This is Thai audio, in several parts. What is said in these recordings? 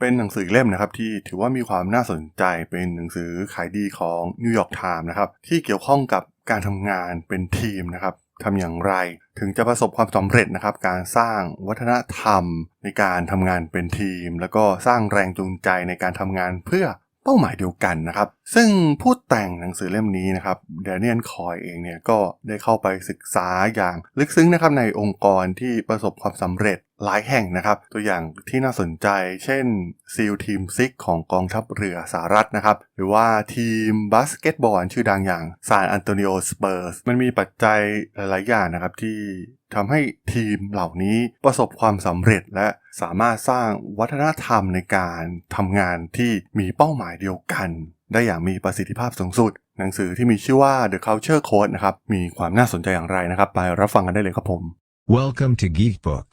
เป็นหนังสือเล่มนะครับที่ถือว่ามีความน่าสนใจเป็นหนังสือขายดีของนิวยอร์กไทม์นะครับที่เกี่ยวข้องกับการทำงานเป็นทีมนะครับทำอย่างไรถึงจะประสบความสำเร็จนะครับ การสร้างวัฒนธรรมในการทำงานเป็นทีม แล้วก็สร้างแรงจูงใจในการทำงานเพื่อเป้าหมายเดียวกันนะครับ ซึ่งผู้แต่งหนังสือเล่มนี้นะครับเดน i ียนคอยเองเนี่ยก็ได้เข้าไปศึกษาอย่างลึกซึ้งนะครับในองค์กรที่ประสบความสำเร็จ หลายแห่งนะครับ ตัวอย่างที่น่าสนใจ เช่นซีลทีมซิกของกองทัพเรือสหรัฐนะครับ หรือว่าทีมบาสเกตบอลชื่อดังอย่างซานอันโตนิโอสเปอร์สมันมีปัจจัยหลาย ๆ อย่างนะครับที่ทำให้ทีมเหล่านี้ประสบความสำเร็จและสามารถสร้างวัฒนธรรมในการทำงานที่มีเป้าหมายเดียวกัน ได้อย่างมีประสิทธิภาพสูงสุด หนังสือที่มีชื่อว่า The Culture Code นะครับ มีความน่าสนใจอย่างไรนะครับ ไปรับฟังกันได้เลยครับผม Welcome to Geekbook.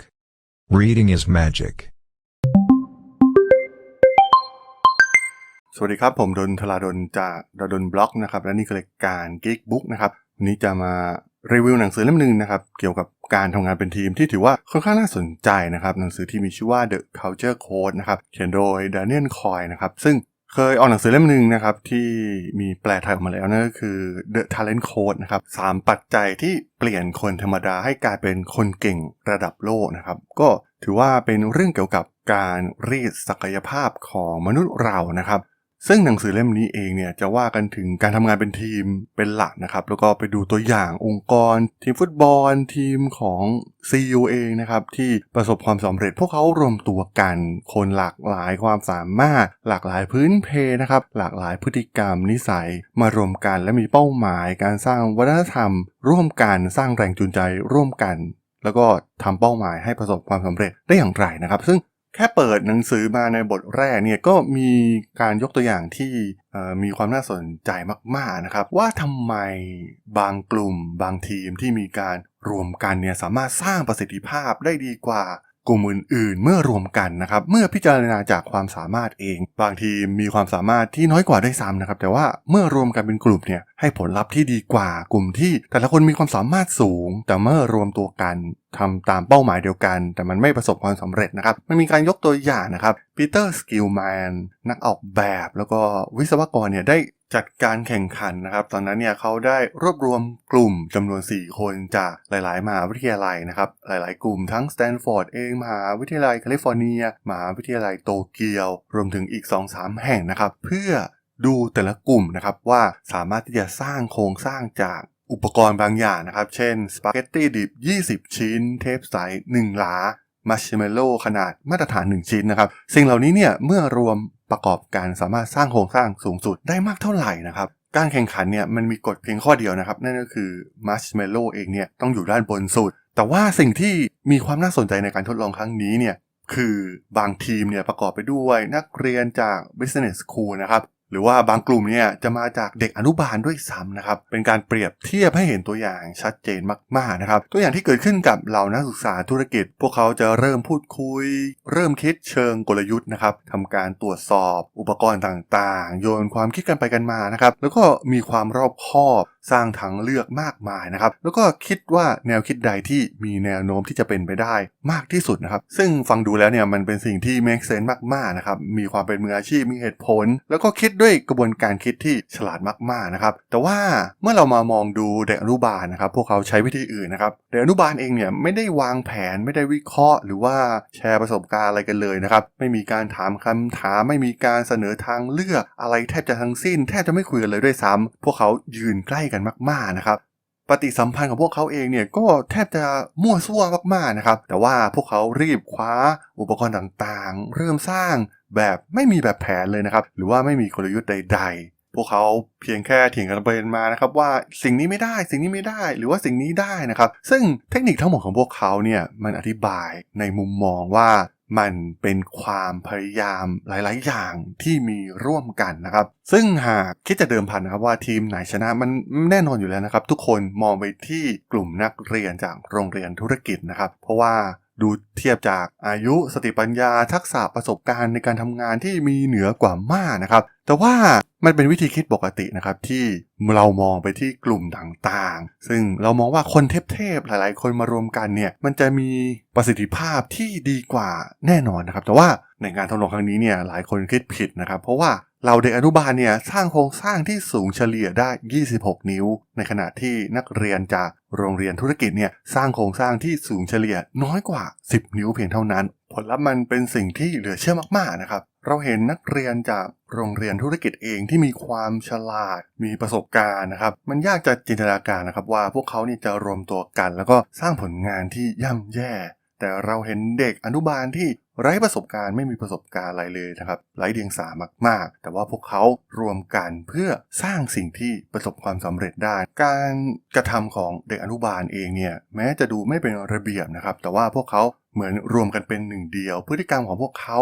Reading is magic. สวัสดีครับ ผมดนทลาดนจากดดนบล็อกนะครับ และนี่คือรายการ Geek Book นะครับ วันนี้จะมารีวิวหนังสือเล่มหนึ่งนะครับ เกี่ยวกับการทำงานเป็นทีมที่ถือว่าค่อนข้างน่าสนใจนะครับ หนังสือที่มีชื่อว่า The Culture Code นะครับ เขียนโดย Daniel Coy นะครับ ซึ่ง เคยออกหนังสือเล่มหนึ่งนะครับที่มีแปลไทยออกมาแล้วนั่นก็คือ The Talent Code นะครับสามปัจจัยที่เปลี่ยนคนธรรมดาให้กลายเป็นคนเก่งระดับโลกนะครับ ก็ถือว่าเป็นเรื่องเกี่ยวกับการรีดศักยภาพของมนุษย์เรานะครับ ซึ่งหนังสือเล่มนี้เองเนี่ยจะว่ากันถึงการทำงานเป็นทีมเป็นหลักนะครับ แล้วก็ไปดูตัวอย่างองค์กร ทีมฟุตบอลทีมของ CU เองนะครับ ที่ประสบความสำเร็จพวกเขารวมตัวกัน คนหลากหลายความสามารถ หลากหลายพื้นเพนะครับ หลากหลายพฤติกรรมนิสัยมารวมกันและมีเป้าหมาย การสร้างวัฒนธรรม ร่วมกันสร้างแรงจูงใจร่วมกัน แล้วก็ทำเป้าหมายให้ประสบความสำเร็จได้อย่างไรนะครับ ซึ่ง แค่เปิดหนังสือมาในบทแรกเนี่ยก็มีการยกตัวอย่างที่มีความน่าสนใจมากๆนะครับ ว่าทำไมบางกลุ่มบางทีมที่มีการรวมกันเนี่ยสามารถสร้างประสิทธิภาพได้ดีกว่า กลุ่มอื่น ๆ เมื่อรวมกันนะครับ เมื่อพิจารณาจากความสามารถเอง บางทีมีความสามารถที่น้อยกว่าได้ซ้ำนะครับ แต่ว่าเมื่อรวมกันเป็นกลุ่มเนี่ยให้ผลลัพธ์ที่ดีกว่ากลุ่มที่ แต่ละคนมีความสามารถสูง แต่เมื่อรวมตัวกันทำตามเป้าหมายเดียวกัน แต่มันไม่ประสบความสำเร็จนะครับมันมีการยกตัวอย่างนะครับปีเตอร์สกิลแมนนักออกแบบแล้วก็วิศวกรเนี่ยได้ จัดการแข่งขันนะครับ ตอนนั้นเนี่ยเขาได้รวบรวมกลุ่มจำนวน 4 คนจากหลายๆมหาวิทยาลัยนะครับ หลายๆ กลุ่มทั้งสแตนฟอร์ดเองมหาวิทยาลัยแคลิฟอร์เนียมหาวิทยาลัยโตเกียว รวมถึงอีก 2-3 แห่งนะครับ เพื่อดูแต่ละกลุ่มนะครับว่าสามารถที่จะสร้างโครงสร้างจากอุปกรณ์บางอย่างนะครับ เช่นสปาเกตตี้ดิบ 20 ชิ้น เทปใส1หลามัชเมลโล่ขนาดมาตรฐาน 1 ชิ้นนะครับ สิ่งเหล่านี้เนี่ยเมื่อรวม ประกอบการสามารถสร้างโครงสร้างสูงสุดได้มากเท่าไหร่นะครับ การแข่งขันเนี่ยมันมีกฎเพียงข้อเดียวนะครับ นั่นก็คือมัชเมลโล่เองเนี่ยต้องอยู่ด้านบนสุด แต่ว่าสิ่งที่มีความน่าสนใจในการทดลองครั้งนี้เนี่ยคือบางทีมเนี่ยประกอบไปด้วยนักเรียนจาก Business School นะครับ หรือว่าบางกลุ่มเนี่ยจะมาจากเด็กอนุบาลด้วยซ้ำนะครับ เป็นการเปรียบเทียบให้เห็นตัวอย่างชัดเจนมากๆนะครับ ตัวอย่างที่เกิดขึ้นกับเหล่านักศึกษาธุรกิจ พวกเขาจะเริ่มพูดคุย เริ่มคิดเชิงกลยุทธ์นะครับทำการตรวจสอบ อุปกรณ์ต่างๆ โยนความคิดกันไปกันมานะครับ แล้วก็มีความรอบคอบสร้างทางเลือกมากมายนะครับ แล้วก็คิดว่าแนวคิดใดที่มีแนวโน้มที่จะเป็นไปได้มากที่สุดนะครับ ซึ่งฟังดูแล้วเนี่ยมันเป็นสิ่งที่ make sense มากๆนะครับ มีความเป็นมืออาชีพ มีเหตุผล แล้วก็คิดด้วยกระบวนการคิดที่ฉลาดมากๆนะครับ แต่ว่าเมื่อเรามามองดูเด็กอนุบาลนะครับ พวกเขาใช้วิธีอื่นนะครับเด็กอนุบาลเองเนี่ยไม่ได้วางแผนไม่ได้วิเคราะห์ หรือว่าแชร์ประสบการณ์อะไรกันเลยนะครับ ไม่มีการถามคำถามไม่มีการเสนอทางเลือกอะไรแทบจะทั้งสิ้น แทบจะไม่คุยกันเลยด้วยซ้ำพวกเขายืนใกล้กันมากๆนะครับ ปฏิสัมพันธ์ของพวกเขาเองเนี่ยก็แทบจะมั่วซั่วมากๆนะครับ แต่ว่าพวกเขารีบคว้าอุปกรณ์ต่างๆ เริ่มสร้างแบบไม่มีแบบแผนเลยนะครับ หรือว่าไม่มีกลยุทธ์ใด ๆ พวกเขาเพียงแค่เถียงกันไปมานะครับว่าสิ่งนี้ไม่ได้สิ่งนี้ไม่ได้ หรือว่าสิ่งนี้ได้นะครับ ซึ่งเทคนิคทั้งหมดของพวกเขาเนี่ยมันอธิบายในมุมมองว่า มันเป็นความพยายามหลาย ๆ อย่างที่มีร่วมกันนะครับ ซึ่งหากคิดจะเดิมพันนะครับว่าทีมไหนชนะมันแน่นอนอยู่แล้วนะครับ ทุกคนมองไปที่กลุ่มนักเรียนจากโรงเรียนธุรกิจนะครับ เพราะว่าดูเทียบจากอายุสติปัญญาทักษะประสบการณ์ในการทำงานที่มีเหนือกว่ามากนะครับ แต่ว่า มันเป็นวิธีคิดปกตินะครับที่เรามองไปที่กลุ่มต่างๆ ซึ่งเรามองว่าคนเทพๆหลาย ๆ คนมารวมกันเนี่ยมันจะมีประสิทธิภาพที่ดีกว่าแน่นอนนะครับ แต่ว่าในงานทดลองครั้งนี้เนี่ยหลายคนคิดผิดนะครับ เพราะว่า เราเด็กอนุบาลเนี่ยสร้างโครงสร้างที่สูงเฉลี่ยได้ 26 นิ้ว ในขณะที่นักเรียนจากโรงเรียนธุรกิจเนี่ยสร้างโครงสร้างที่สูงเฉลี่ยน้อยกว่า 10 นิ้วเพียงเท่านั้น ผลลัพธ์มันเป็นสิ่งที่เหลือเชื่อมากๆนะครับเราเห็นนักเรียนจากโรงเรียนธุรกิจเองที่มีความฉลาด มีประสบการณ์นะครับ มันยากจะจินตนาการนะครับว่าพวกเขานี่จะรวมตัวกัน แล้วก็สร้างผลงานที่ย่ำแย่ แต่เราเห็นเด็กอนุบาลที่ไร้ประสบการณ์ไม่มีประสบการณ์อะไรเลยนะครับไร้เดียงสามากๆ แต่ว่าพวกเขารวมกันเพื่อสร้างสิ่งที่ประสบความสำเร็จได้ การกระทำของเด็กอนุบาลเองเนี่ยแม้จะดูไม่เป็นระเบียบนะครับ แต่ว่าพวกเขาเหมือนรวมกันเป็นหนึ่งเดียว พฤติกรรมของพวกเขา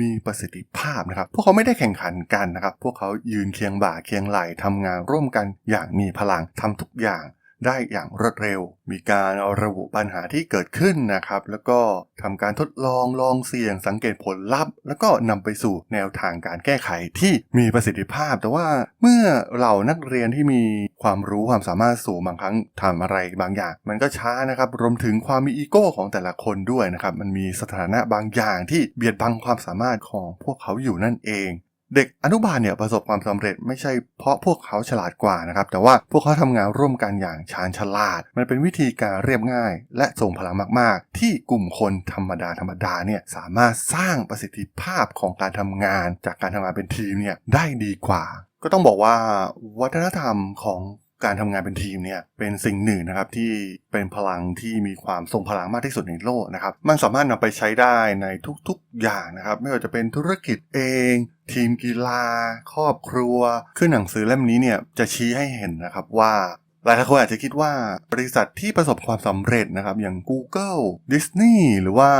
มีประสิทธิภาพนะครับ พวกเขาไม่ได้แข่งขันกันนะครับ พวกเขายืนเคียงบ่าเคียงไหลทำงานร่วมกันอย่างมีพลังทำทุกอย่าง ได้อย่างรวดเร็ว มีการระบุปัญหาที่เกิดขึ้นนะครับ แล้วก็ทำการทดลองลองเสี่ยงสังเกตผลลัพธ์ แล้วก็นำไปสู่แนวทางการแก้ไขที่มีประสิทธิภาพ แต่ว่าเมื่อเหล่านักเรียนที่มีความรู้ความสามารถสูงบางครั้งทำอะไรบางอย่าง มันก็ช้านะครับ รวมถึงความมีอีโก้ของแต่ละคนด้วยนะครับ มันมีสถานะบางอย่างที่เบียดบังความสามารถของพวกเขาอยู่นั่นเอง เด็กอนุบาลเนี่ยประสบความสำเร็จไม่ใช่เพราะพวกเขาฉลาดกว่านะครับ แต่ว่าพวกเขาทำงานร่วมกันอย่างชาญฉลาด มันเป็นวิธีการเรียบง่าย และส่งพลังมาก ๆ ที่กลุ่มคนธรรมดาธรรมดาเนี่ยสามารถสร้างประสิทธิภาพของการทำงาน จากการทำงานเป็นทีมเนี่ยได้ดีกว่า ก็ต้องบอกว่าวัฒนธรรมของ การทำงานเป็นทีมเนี่ยเป็นสิ่งหนึ่งนะครับที่เป็นพลังที่มีความทรงพลังมากที่สุดในโลกนะครับมันสามารถนำไปใช้ได้ในทุกๆอย่างนะครับ ไม่ว่าจะเป็นธุรกิจเอง ทีมกีฬา ครอบครัวคือหนังสือเล่มนี้เนี่ยจะชี้ให้เห็นนะครับว่าหลายคนอาจจะคิดว่าบริษัทที่ประสบความสำเร็จนะครับ อย่าง Google Disney หรือว่า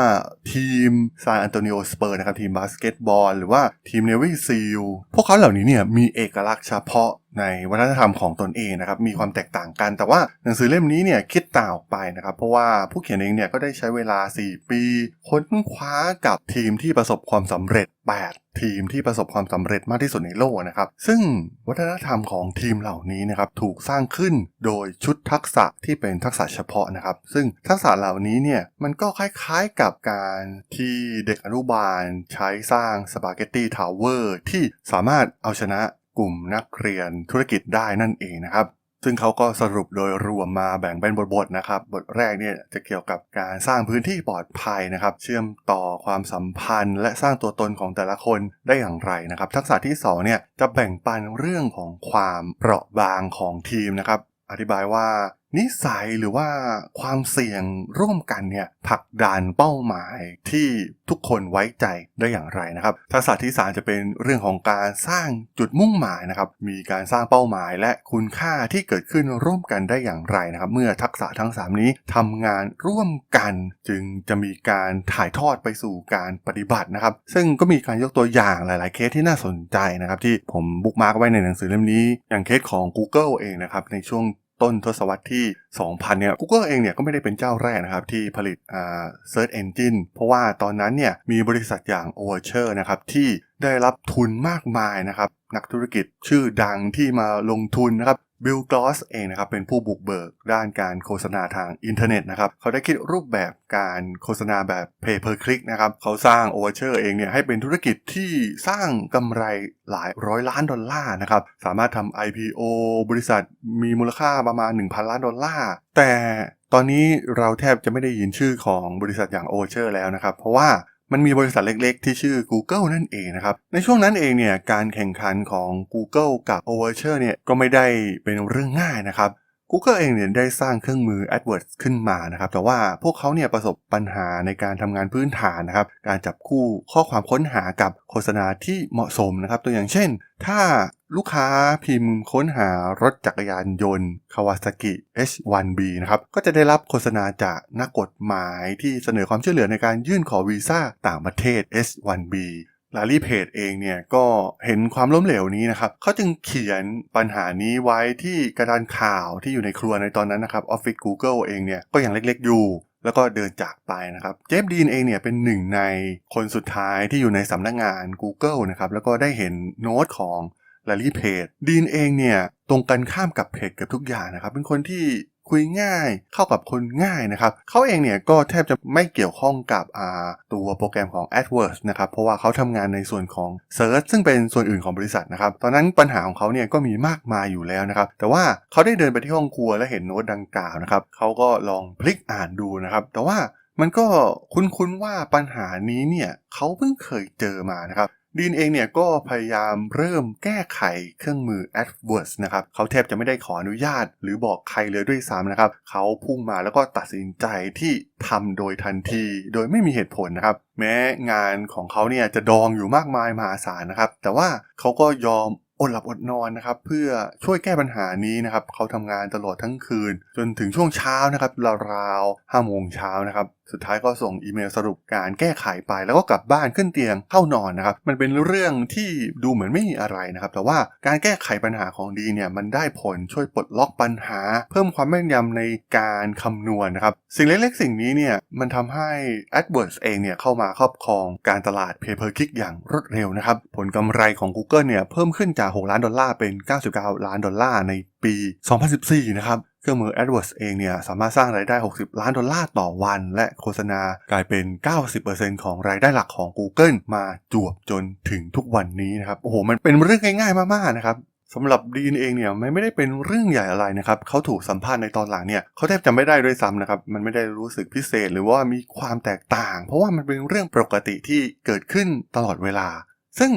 ทีมซานอันโตนิโอสเปอร์นะครับ ทีมบาสเกตบอลหรือว่าทีมเนวิซีลพวกเขาเหล่านี้เนี่ยมีเอกลักษณ์เฉพาะ ในวัฒนธรรมของตนเองนะครับมีความแตกต่างกัน แต่ว่าหนังสือเล่มนี้เนี่ยคิดต่างออกไปนะครับ เพราะว่าผู้เขียนเองเนี่ยก็ได้ใช้เวลา 4 ปี ค้นคว้ากับทีมที่ประสบความสำเร็จ 8 ทีมที่ประสบความสำเร็จมากที่สุดในโลกนะครับ ซึ่งวัฒนธรรมของทีมเหล่านี้นะครับถูกสร้างขึ้นโดยชุดทักษะที่เป็นทักษะเฉพาะนะครับ ซึ่งทักษะเหล่านี้เนี่ยมันก็คล้ายๆกับการที่เด็กอนุบาลใช้สร้างสปาเกตตี้ทาวเวอร์ที่สามารถเอาชนะ กลุ่มนักเรียนธุรกิจได้นั่นเองนะครับ ซึ่งเขาก็สรุปโดยรวมมาแบ่งเป็นบทๆนะครับ บทแรกเนี่ยจะเกี่ยวกับการสร้างพื้นที่ปลอดภัยนะครับ เชื่อมต่อความสัมพันธ์ และสร้างตัวตนของแต่ละคนได้อย่างไรนะครับ ทักษะที่สองเนี่ยจะแบ่งปันเรื่องของความเปราะบางของทีมนะครับ อธิบายว่า นิสัยหรือว่าความเสี่ยงร่วมกันเนี่ยผลักดันเป้าหมายที่ทุกคนไว้ใจได้อย่างไรนะครับทักษะที่ 3 จะเป็นเรื่องของการสร้างจุดมุ่งหมายนะครับมีการสร้างเป้าหมายและคุณค่าที่เกิดขึ้นร่วมกันได้อย่างไรนะครับ เมื่อทักษะทั้ง 3 นี้ทำงานร่วมกันจึงจะมีการถ่ายทอดไปสู่การปฏิบัตินะครับ ซึ่งก็มีการยกตัวอย่างหลาย ๆ เคสที่น่าสนใจนะครับที่ผมบุ๊กมาร์กไว้ในหนังสือเล่มนี้ อย่างเคสของ Google เองนะครับในช่วง ต้นทศวรรษที่ 2000 เนี่ย Google เองเนี่ยก็ไม่ได้เป็นเจ้าแรกนะครับ ที่ผลิตอ่า Search Engine เพราะว่าตอนนั้นเนี่ยมีบริษัทอย่าง Overture นะครับ ที่ได้รับทุนมากมายนะครับ นักธุรกิจชื่อดังที่มาลงทุนนะครับ บิลกลอสเองนะครับเป็นผู้บุกเบิกด้านการโฆษณาทางอินเทอร์เน็ตนะครับเขาได้คิดรูปแบบการโฆษณาแบบ Pay per click นะครับเขาสร้าง Overture เองเนี่ยให้เป็นธุรกิจที่สร้างกำไรหลายร้อยล้านดอลลาร์นะครับสามารถทำ IPO บริษัทมีมูลค่าประมาณ 1,000 ล้านดอลลาร์แต่ตอนนี้เราแทบจะไม่ได้ยินชื่อของบริษัทอย่าง Overture แล้วนะครับ เพราะว่า มันมีบริษัทเล็กๆ ที่ชื่อ Google นั่นเองนะครับ ในช่วงนั้นเองเนี่ยการแข่งขันของ Google กับ Overture เนี่ยก็ไม่ได้เป็นเรื่องง่ายนะครับ Google เองเนี่ยได้สร้างเครื่องมือ AdWords ขึ้นมานะครับ แต่ว่าพวกเขาเนี่ยประสบปัญหาในการทำงานพื้นฐานนะครับ การจับคู่ข้อความค้นหากับโฆษณาที่เหมาะสมนะครับ ตัวอย่างเช่น ถ้าลูกค้าพิมพ์ค้นหารถจักรยานยนต์ Kawasaki H1B นะครับ ก็จะได้รับโฆษณาจากนักกฎหมายที่เสนอความช่วยเหลือในการยื่นขอวีซ่าต่างประเทศ H1B ลารีเพจเองเนี่ยก็เห็นความล้มเหลวนี้นะครับเขาจึงเขียนปัญหานี้ไว้ที่กระดานข่าวที่อยู่ในครัวในตอนนั้นนะครับออฟฟิศ Google เองเนี่ยก็ยังเล็กๆอยู่แล้วก็เดินจากไปนะครับ เจฟดีนเองเนี่ยเป็นหนึ่งในคนสุดท้ายที่อยู่ในสำนักงาน Google นะครับ แล้วก็ได้เห็นโน้ตของลารีเพจดีนเองเนี่ยตรงกันข้ามกับเพจเกือบทุกอย่างนะครับ เป็นคนที่ คุยง่าย เข้ากับคนง่ายนะครับเขาเองเนี่ยก็แทบจะไม่เกี่ยวข้องกับตัวโปรแกรมของ AdWords นะครับเพราะว่าเขาทำงานในส่วนของ Search ซึ่งเป็นส่วนอื่นของบริษัทนะครับตอนนั้นปัญหาของเขาเนี่ยก็มีมากมายอยู่แล้วนะครับแต่ว่าเขาได้เดินไปที่ห้องครัวและเห็นโน้ตดังกล่าวนะครับเขาก็ลองพลิกอ่านดูนะครับแต่ว่ามันก็คุ้นๆว่าปัญหานี้เนี่ยเขาเพิ่งเคยเจอมานะครับ ดีนเองเนี่ยก็พยายามเริ่มแก้ไขเครื่องมือ AdWords นะครับเขาแทบจะไม่ได้ขออนุญาต หรือบอกใครเลยด้วยซ้ำนะครับเขาพุ่งมาแล้วก็ตัดสินใจที่ทำโดยทันทีโดยไม่มีเหตุผลนะครับ แม้งานของเขาเนี่ยจะดองอยู่มากมายมหาศาลนะครับ แต่ว่าเขาก็ยอมอดหลับอดนอนนะครับเพื่อช่วยแก้ปัญหานี้นะครับเขาทำงานตลอดทั้งคืน จนถึงช่วงเช้านะครับราวๆห้าโมงเช้านะครับ สุดท้ายก็ส่งอีเมลสรุปการแก้ไขไปแล้วก็กลับบ้านขึ้นเตียงเข้านอนนะครับ มันเป็นเรื่องที่ดูเหมือนไม่มีอะไรนะครับ แต่ว่าการแก้ไขปัญหาของดีเนี่ยมันได้ผลช่วยปลดล็อกปัญหา เพิ่มความแม่นยำในการคำนวณนะครับ สิ่งเล็กๆ สิ่งนี้เนี่ยมันทำให้ AdWords เองเนี่ยเข้ามาครอบครองการตลาด Pay per click อย่างรวดเร็วนะครับ ผลกำไรของ Google เนี่ยเพิ่มขึ้นจาก 6 ล้านดอลลาร์เป็น 99 ล้านดอลลาร์ในปี 2014 นะครับ เครื่องมือ AdWords เองเนี่ยสามารถสร้างรายได้ 60 ล้านดอลลาร์ต่อวัน และโฆษณากลายเป็น 90%ของรายได้หลักของ Google มาจวบจนถึงทุกวันนี้นะครับ โอ้โห มันเป็นเรื่องง่ายๆ มากๆ นะครับสำหรับดีนเองเนี่ยมันไม่ได้เป็นเรื่องใหญ่อะไรนะครับเขาถูกสัมภาษณ์ในตอนหลังเนี่ยเขาแทบจะไม่ได้ด้วยซ้ำนะครับมันไม่ได้รู้สึกพิเศษหรือว่ามีความแตกต่าง เพราะว่ามันเป็นเรื่องปกติที่เกิดขึ้นตลอดเวลา ซึ่ง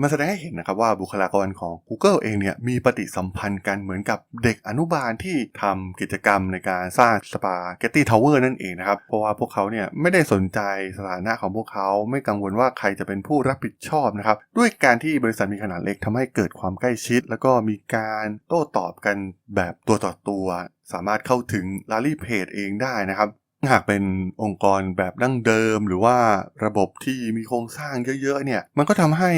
มันแสดงให้เห็นนะครับว่าบุคลากรของ Google เองเนี่ยมีปฏิสัมพันธ์กันเหมือนกับเด็กอนุบาลที่ทำกิจกรรมในการสร้างสปาเกตตี้ทาวเวอร์นั่นเองนะครับ เพราะว่าพวกเขาเนี่ยไม่ได้สนใจสถานะของพวกเขาไม่กังวลว่าใครจะเป็นผู้รับผิดชอบนะครับ ด้วยการที่บริษัทมีขนาดเล็กทำให้เกิดความใกล้ชิด แล้วก็มีการโต้ตอบกันแบบตัวต่อตัว สามารถเข้าถึงลารีเพจเองได้นะครับหากเป็นองค์กรแบบดั้งเดิม หรือว่าระบบที่มีโครงสร้างเยอะๆเนี่ยมันก็ทำให้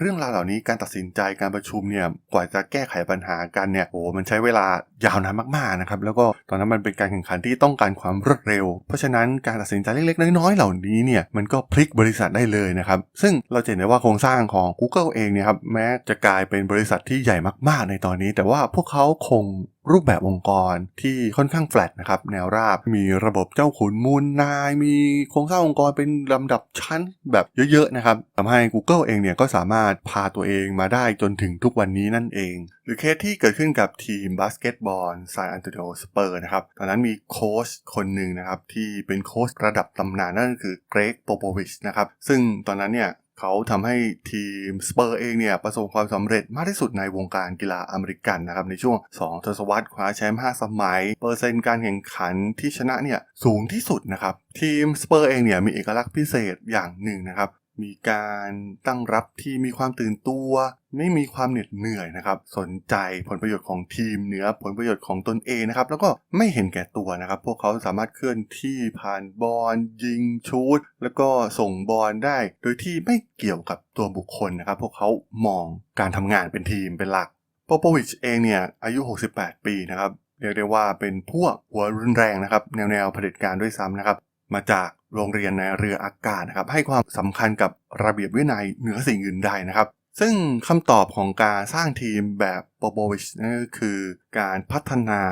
เรื่องราวเหล่านี้การตัดสินใจการประชุมเนี่ยกว่าจะแก้ไขปัญหากันเนี่ยโอ้มันใช้เวลายาวนานมากๆนะครับแล้วก็ตอนนั้นมันเป็นการแข่งขันที่ต้องการความรวดเร็ว เพราะฉะนั้นการตัดสินใจเล็กๆ น้อยๆเหล่านี้เนี่ยมันก็พลิกบริษัทได้เลยนะครับซึ่งเราเห็นได้ว่าโครงสร้างของ Google เองเนี่ยครับแม้จะกลายเป็นบริษัทที่ใหญ่มากๆในตอนนี้ แต่ว่าพวกเขาคงรูปแบบองค์กรที่ค่อนข้างแฟลตนะครับแนวราบมีระบบเจ้าขุนมูลนาย มีโครงสร้างองค์กรเป็นลำดับชั้นแบบเยอะๆนะครับทำให้ Google เองเนี่ยก็สามารถพาตัวเองมาได้จนถึงทุกวันนี้นั่นเอง หรือเคสที่เกิดขึ้นกับทีมบาสเกตบอลซานอันโตนิโอสเปอร์นะครับ ตอนนั้นมีโค้ชคนหนึ่งนะครับ ที่เป็นโค้ชระดับตำนานนั่นก็คือเกรกโปโปวิชนะครับ ซึ่งตอนนั้นเนี่ยเขาทำให้ทีมสเปอร์เองเนี่ยประสบความสำเร็จมากที่สุดในวงการกีฬาอเมริกันนะครับในช่วง 2 ทศวรรษคว้าแชมป์ 5 สมัย เปอร์เซ็นต์การแข่งขันที่ชนะเนี่ยสูงที่สุดนะครับทีมสเปอร์เองเนี่ยมีเอกลักษณ์พิเศษอย่างหนึ่งนะครับ มีการตั้งรับที่มีความตื่นตัว ไม่มีความเหน็ดเหนื่อยนะครับ สนใจผลประโยชน์ของทีมเหนือผลประโยชน์ของตนเองนะครับ แล้วก็ไม่เห็นแก่ตัวนะครับ พวกเขาสามารถเคลื่อนที่ผ่านบอลยิงชูตแล้วก็ส่งบอลได้ โดยที่ไม่เกี่ยวกับตัวบุคคลนะครับ พวกเขามองการทำงานเป็นทีมเป็นหลักโปโปวิชเองเนี่ยอายุ 68 ปีนะครับเรียกได้ว่าเป็นพวกหัวรุนแรงนะครับ แนวแนวเผด็จการด้วยซ้ำนะครับ มาจากโรงเรียนในเรืออากาศนะครับให้ความสำคัญกับระเบียบวินัยเหนือสิ่งอื่นใดนะครับ ซึ่งคำตอบของการสร้างทีมแบบโปโปวิชนั่นก็คือการพัฒนา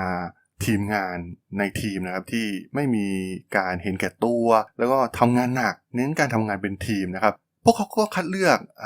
ทีมงานในทีมนะครับที่ไม่มีการเห็นแก่ตัว แล้วก็ทำงานหนัก เน้นการทำงานเป็นทีมนะครับ พวกเขาก็คัดเลือกอ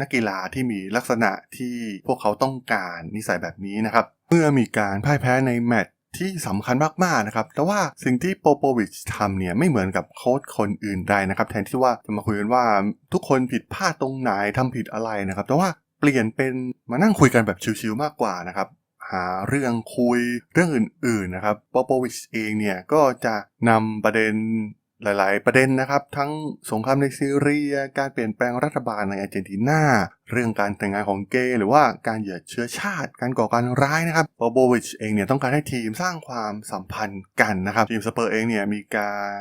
นักกีฬาที่มีลักษณะที่พวกเขาต้องการนิสัยแบบนี้นะครับ เมื่อมีการพ่ายแพ้ในแมตช์ ที่สำคัญมากๆนะครับ แต่ว่าสิ่งที่โปโปวิชทำเนี่ยไม่เหมือนกับโค้ชคนอื่นใดนะครับ แทนที่ว่าจะมาคุยกันว่าทุกคนผิดพลาดตรงไหนทำผิดอะไรนะครับ แต่ว่าเปลี่ยนเป็นมานั่งคุยกันแบบชิวๆมากกว่านะครับหาเรื่องคุยเรื่องอื่นๆนะครับโปโปวิชเองเนี่ยก็จะนำประเด็น หลาย ๆ ประเด็นนะครับ ทั้งสงครามในซีเรีย การเปลี่ยนแปลงรัฐบาลในอาร์เจนตินา เรื่องการแต่งงานของเกย์หรือว่าการเหยียดเชื้อชาติ การก่อการร้ายนะครับโปโบวิชเองเนี่ยต้องการให้ทีมสร้างความสัมพันธ์กันนะครับทีมสเปอร์เองเนี่ยมีการ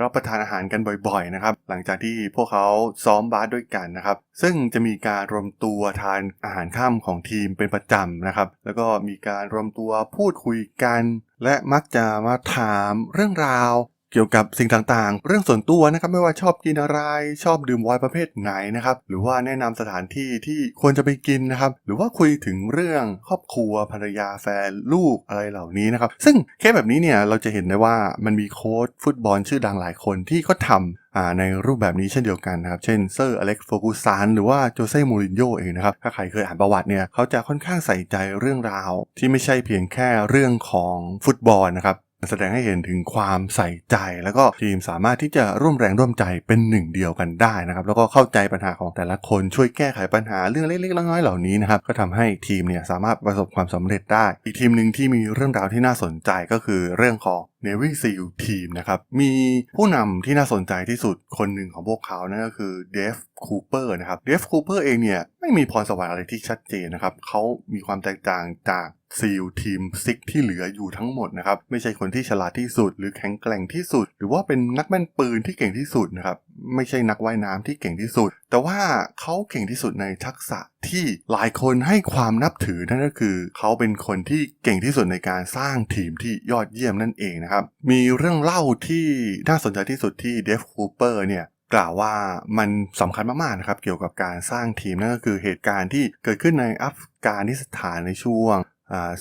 รับประทานอาหารกันบ่อย ๆ นะครับ หลังจากที่พวกเขาซ้อมบาสด้วยกันนะครับ ซึ่งจะมีการรวมตัวทานอาหารค่ำของทีมเป็นประจำนะครับ แล้วก็มีการรวมตัวพูดคุยกันและมักจะมาถามเรื่องราว เกี่ยวกับสิ่งต่างๆ เรื่องส่วนตัวนะครับไม่ว่าชอบกินอะไร ชอบดื่มไวน์ประเภทไหนนะครับหรือว่าแนะนำสถานที่ที่ควรจะไปกินนะครับหรือว่าคุยถึงเรื่องครอบครัวภรรยาแฟนลูกอะไรเหล่านี้นะครับซึ่งเคสแบบนี้เนี่ยเราจะเห็นได้ว่ามันมีโค้ชฟุตบอลชื่อดังหลายคนที่เขาทำอ่าในรูปแบบนี้เช่นเดียวกันนะครับ เช่นเซอร์อเล็กซ์โฟกุสานหรือว่าโจเซ่มูรินโญ่เองนะครับ ถ้าใครเคยอ่านประวัติเนี่ยเขาจะค่อนข้างใส่ใจเรื่องราว ที่ไม่ใช่เพียงแค่เรื่องของฟุตบอลนะครับ แสดงให้เห็นถึงความใส่ใจ แล้วก็ทีมสามารถที่จะร่วมแรงร่วมใจเป็นหนึ่งเดียวกันได้นะครับ แล้วก็เข้าใจปัญหาของแต่ละคนช่วยแก้ไขปัญหาเรื่องเล็กๆน้อยๆเหล่านี้นะครับก็ทำให้ทีมเนี่ยสามารถประสบความสำเร็จได้ อีกทีมหนึ่งที่มีเรื่องราวที่น่าสนใจก็คือเรื่องของ Navy SEAL ทีมนะครับ มีผู้นำที่น่าสนใจที่สุดคนหนึ่งของพวกเขานั่นก็คือเดฟคูเปอร์นะครับเดฟคูเปอร์เองเนี่ยไม่มีพรสวรรค์อะไรที่ชัดเจนนะครับเขามีความแตกต่างจากซีลทีมซิกที่เหลืออยู่ทั้งหมดนะครับ ไม่ใช่คนที่ฉลาดที่สุด หรือแข็งแกร่งที่สุด หรือว่าเป็นนักแม่นปืนที่เก่งที่สุดนะครับ ไม่ใช่นักว่ายน้ำที่เก่งที่สุด แต่ว่าเขาเก่งที่สุดในทักษะที่หลายคนให้ความนับถือนั่นก็คือ เขาเป็นคนที่เก่งที่สุดในการสร้างทีมที่ยอดเยี่ยมนั่นเองนะครับ มีเรื่องเล่าที่น่าสนใจที่สุดที่เดฟคูเปอร์เนี่ยกล่าวว่ามันสำคัญมากๆนะครับเกี่ยวกับการสร้างทีมนั่นก็คือเหตุการณ์ที่เกิดขึ้นในอัฟกานิสถานในช่วง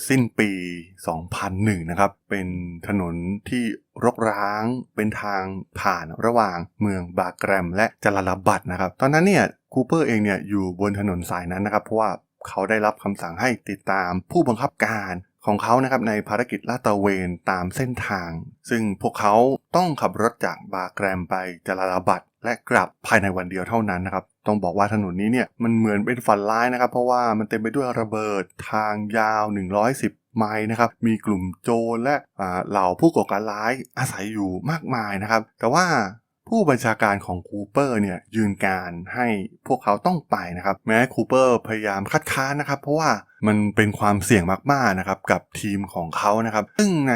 สิ้นปี 2001 นะครับ เป็นถนนที่รกร้าง เป็นทางผ่านระหว่างเมืองบาแกรม และจลาลาบัดนะครับ ตอนนั้นเนี่ยคูเปอร์เองเนี่ยอยู่บนถนนสายนั้นนะครับ เพราะว่าเขาได้รับคำสั่งให้ติดตามผู้บังคับการของเขานะครับในภารกิจลาดตระเวนตามเส้นทาง ซึ่งพวกเขาต้องขับรถจากบาแกรมไปจลาลาบัดและกลับภายในวันเดียวเท่านั้นนะครับ ต้องบอกว่าถนนนี้เนี่ยมันเหมือนเป็นฝันร้ายนะครับ เพราะว่ามันเต็มไปด้วยระเบิดทางยาว 110ไม้นะครับมีกลุ่มโจรและอ่าเหล่าผู้ก่อการร้ายอาศัยอยู่มากมายนะครับ แต่ว่า ผู้บัญชาการของคูเปอร์เนี่ยยืนการให้พวกเขาต้องไปนะครับ แม้คูเปอร์พยายามคัดค้านนะครับ เพราะว่ามันเป็นความเสี่ยงมากๆนะครับกับทีมของเขานะครับ ซึ่งใน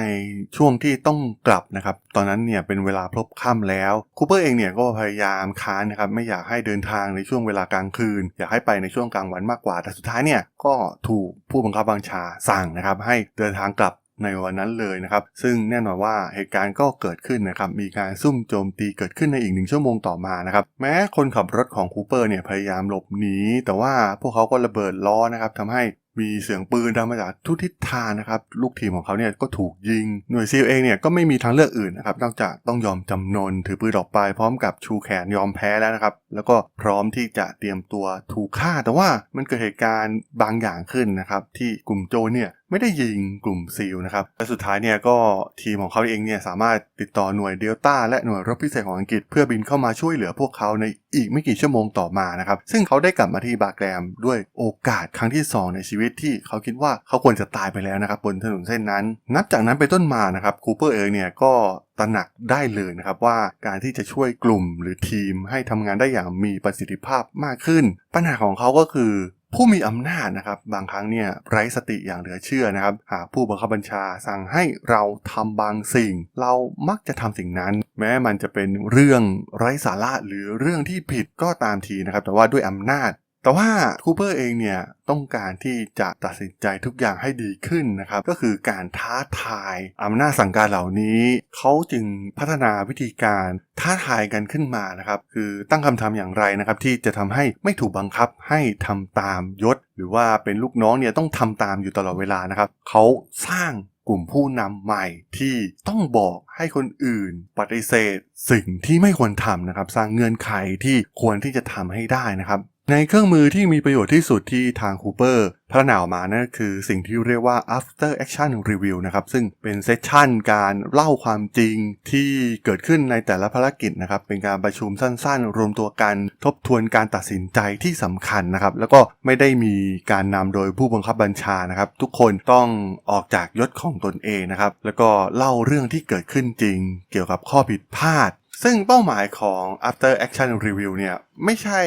ช่วงที่ต้องกลับนะครับ ตอนนั้นเนี่ยเป็นเวลาพลบค่ำแล้วคูเปอร์เองเนี่ยก็พยายามค้านนะครับ ไม่อยากให้เดินทางในช่วงเวลากลางคืน อยากให้ไปในช่วงกลางวันมากกว่าแต่สุดท้ายเนี่ยก็ถูกผู้บังคับบัญชาสั่งนะครับ ให้เดินทางกลับ ในวันนั้นเลยนะครับ ซึ่งแน่นอนว่าเหตุการณ์ก็เกิดขึ้นนะครับ มีการซุ่มโจมตีเกิดขึ้นในอีกหนึ่งชั่วโมงต่อมานะครับ แม้คนขับรถของคูเปอร์เนี่ยพยายามหลบหนี แต่ว่าพวกเขาก็ระเบิดล้อนะครับทำให้มีเสียงปืนดังมาจากทุกทิศทางนะครับ ลูกทีมของเขาเนี่ยก็ถูกยิง หน่วยซีลเองเนี่ยก็ไม่มีทางเลือกอื่นนะครับ นอกจากต้องยอมจำนนถือปืนออกไปพร้อมกับชูแขนยอมแพ้แล้วนะครับ แล้วก็พร้อมที่จะเตรียมตัวถูกฆ่า แต่ว่ามันเกิดเหตุการณ์บางอย่างขึ้นนะครับ ที่กลุ่มโจเนี่ยไม่ได้ยิงกลุ่มซีลนะครับ และสุดท้ายเนี่ยก็ทีมของเขาเองเนี่ยสามารถติดต่อหน่วยเดลต้าและหน่วยรบพิเศษของอังกฤษ เพื่อบินเข้ามาช่วยเหลือพวกเขาในอีกไม่กี่ชั่วโมงต่อมานะครับ ซึ่งเขาได้กลับมาที่บาแกรมด้วยโอกาสครั้งที่ 2 ในชีวิตที่เขาคิดว่าเขาควรจะตายไปแล้วนะครับบนถนนเส้นนั้น นับจากนั้นไปต้นมานะครับคูเปอร์เองเนี่ยก็ตระหนักได้เลยนะครับว่าการที่จะช่วยกลุ่มหรือทีมให้ทำงานได้อย่างมีประสิทธิภาพมากขึ้น ปัญหาของเขาก็คือผู้มีอำนาจนะครับบางครั้งเนี่ยไร้สติอย่างเหลือเชื่อนะครับ หากผู้บังคับบัญชาสั่งให้เราทำบางสิ่ง เรามักจะทำสิ่งนั้น แม้มันจะเป็นเรื่องไร้สาระหรือเรื่องที่ผิดก็ตามทีนะครับ แต่ว่าด้วยอำนาจ แต่ว่าคูเปอร์เองเนี่ยต้องการที่จะตัดสินใจทุกอย่างให้ดีขึ้นนะครับ ก็คือการท้าทายอำนาจสั่งการเหล่านี้ เขาจึงพัฒนาวิธีการท้าทายกันขึ้นมานะครับ คือตั้งคำถามอย่างไรนะครับ ที่จะทำให้ไม่ถูกบังคับให้ทำตามยศ หรือว่าเป็นลูกน้องเนี่ยต้องทำตามอยู่ตลอดเวลานะครับ เขาสร้างกลุ่มผู้นำใหม่ที่ต้องบอกให้คนอื่น ปฏิเสธ สิ่งที่ไม่ควรทำนะครับ สร้างเงื่อนไขที่ควรที่จะทำให้ได้นะครับ ในเครื่องมือที่มีประโยชน์ที่สุดที่ทางคูเปอร์พัฒนาออกมานั่นคือสิ่งที่เรียกว่า after action review นะครับซึ่งเป็นเซสชันการเล่าความจริงที่เกิดขึ้นในแต่ละภารกิจนะครับเป็นการประชุมสั้นๆ รวมตัวกันทบทวนการตัดสินใจที่สำคัญนะครับแล้วก็ไม่ได้มีการนำโดยผู้บังคับบัญชานะครับทุกคนต้องออกจากยศของตนเองนะครับแล้วก็เล่าเรื่องที่เกิดขึ้นจริง เกี่ยวกับข้อผิดพลาด ซึ่งเป้าหมายของ after action review เนี่ยไม่ใช่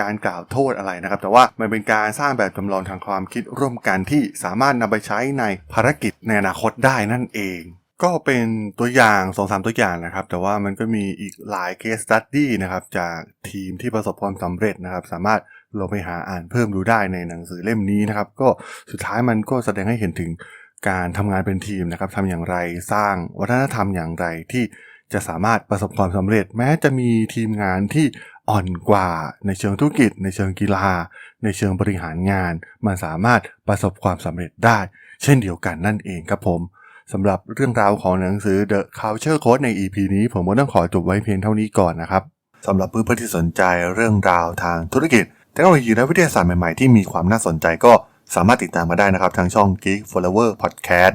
การกล่าวโทษอะไรนะครับ แต่ว่ามันเป็นการสร้างแบบจำลองทางความคิดร่วมกันที่สามารถนำไปใช้ในภารกิจในอนาคตได้นั่นเอง ก็เป็นตัวอย่าง2อสตัวอย่างนะครับ แต่ว่ามันก็มีอีกหลาย case study นะครับ จากทีมที่ประสบความสำเร็จนะครับ สามารถลงไปหาอ่านเพิ่มดูได้ในหนังสือเล่มนี้นะครับ ก็สุดท้ายมันก็แสดงให้เห็นถึงการทำงานเป็นทีมนะครับทำอย่างไรสร้างวัฒนธรรมอย่างไรที่ จะสามารถประสบความสำเร็จแม้จะมีทีมงานที่อ่อนกว่าในเชิงธุรกิจ ในเชิงกีฬา ในเชิงบริหารงาน มันสามารถประสบความสำเร็จได้ เช่นเดียวกันนั่นเองครับผมสำหรับเรื่องราวของหนังสือ The Culture Code ใน EP นี้ ผมก็ต้องขอจบไว้เพียงเท่านี้ก่อนนะครับสำหรับเพื่อนๆที่สนใจเรื่องราวทางธุรกิจเทคโนโลยีและวิทยาศาสตร์ใหม่ๆที่มีความน่าสนใจก็สามารถติดตามมาได้นะครับทางช่อง Geek Flower Podcast